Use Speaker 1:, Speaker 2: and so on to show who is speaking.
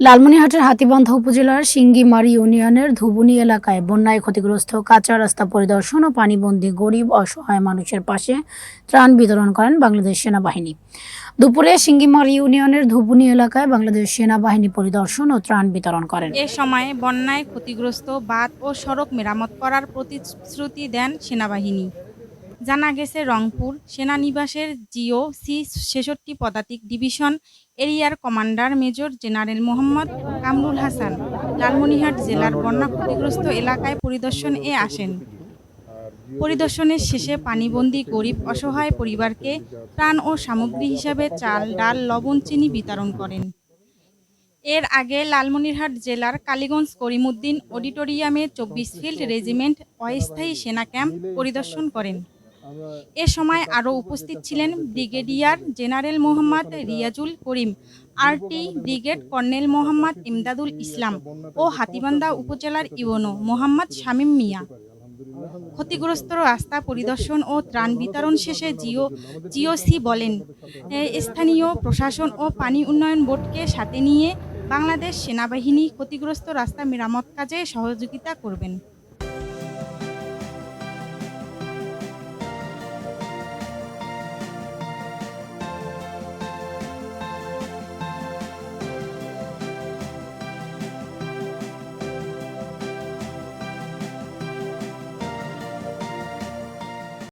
Speaker 1: লালমনিরহাটের হাতীবান্ধা উপজেলার সিঙ্গিমারি ইউনিয়নের ধুবুনি এলাকায় বন্যায় ক্ষতিগ্রস্ত কাঁচা রাস্তা পরিদর্শন ও পানিবন্দী গরিব অসহায় মানুষের পাশে ত্রাণ বিতরণ করেন বাংলাদেশ সেনাবাহিনী। দুপুরে সিঙ্গিমারি ইউনিয়নের ধুবুনি এলাকায় বাংলাদেশ সেনাবাহিনী পরিদর্শন ও ত্রাণ বিতরণ করেন।
Speaker 2: এ সময় বন্যায় ক্ষতিগ্রস্ত বাঁধ ও সড়ক মেরামত করার প্রতিশ্রুতি দেন সেনাবাহিনী। জানা গেছে রংপুর সেনানিবাসের জিও সি ছেষট্টি পদাতিক ডিভিশন এরিয়ার commander major general Mohammad Kamrul Hasan, Lalmonirhat জেলার বন্যা ক্ষতিগ্রস্ত এলাকায় পরিদর্শন এ আসেন। পরিদর্শনের শেষে পানিবন্দী গরিব অসহায় পরিবারকে ত্রাণ ও সামগ্রী হিসাবে চাল, ডাল, লবণ, চিনি বিতরণ করেন। এর আগে লালমনিরহাট জেলার কালীগঞ্জ করিমুদ্দিন অডিটোরিয়ামে চব্বিশ ফিল্ড রেজিমেন্ট অস্থায়ী সেনা ক্যাম্প পরিদর্শন করেন। এ সময় আরও উপস্থিত ছিলেন brigadier general Mohammad Riazul Karim, arty brigade colonel Mohammad Imdadul Islam ও হাতিবান্ধা উপজেলার ইউনো মোহাম্মদ শামীম মিয়া। ক্ষতিগ্রস্ত রাস্তা পরিদর্শন ও ত্রাণ বিতরণ শেষে জিও, জিওসি বলেন স্থানীয় প্রশাসন ও পানি উন্নয়ন বোর্ডকে সাথে নিয়ে বাংলাদেশ সেনাবাহিনী ক্ষতিগ্রস্ত রাস্তা মেরামত কাজে সহযোগিতা করবেন।